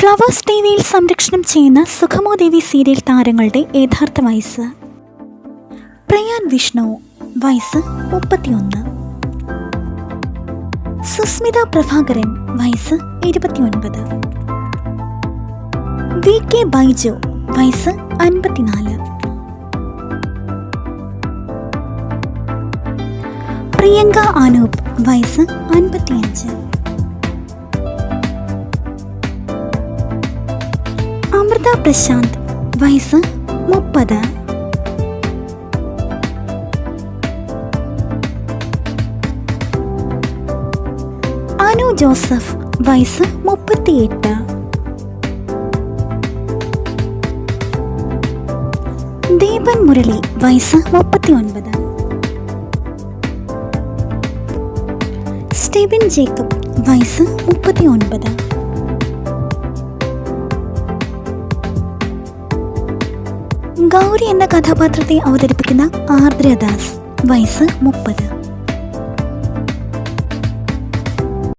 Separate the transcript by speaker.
Speaker 1: Flowers T വിയിൽ സംരക്ഷണം ചെയ്യുന്ന സുഖമോ ദേവി സീരിയൽ താരങ്ങളുടെ യഥാർത്ഥ വയസ്സ്. പ്രയാൻ വിഷ്ണു വയസ്സ് മുപ്പത്തിയൊന്ന്. സുസ്മിത പ്രഭാകരൻ വയസ്സ് ഇരുപത്തിയൊൻപത്. വി കെ ബൈജു വയസ്സ് അൻപത്തിനാല്. പ്രിയങ്ക അനൂപ് വയസ്സ് അൻപത്തിയഞ്ച്. അമൃത പ്രശാന്ത് വയസ്സ് മുപ്പത്. അനു ജോസഫ് വയസ്സ് മുപ്പത്തിയെട്ട്. ദീപൻ മുരളി വയസ്സ് മുപ്പത്തിയൊൻപത്. സ്റ്റീബിൻ ജേക്കബ് വയസ്സ് മുപ്പത്തിയൊൻപത്. ഗൗരി എന്ന കഥാപാത്രത്തെ അവതരിപ്പിക്കുന്ന ആർദ്രദാസ് വയസ്സ് മുപ്പത്.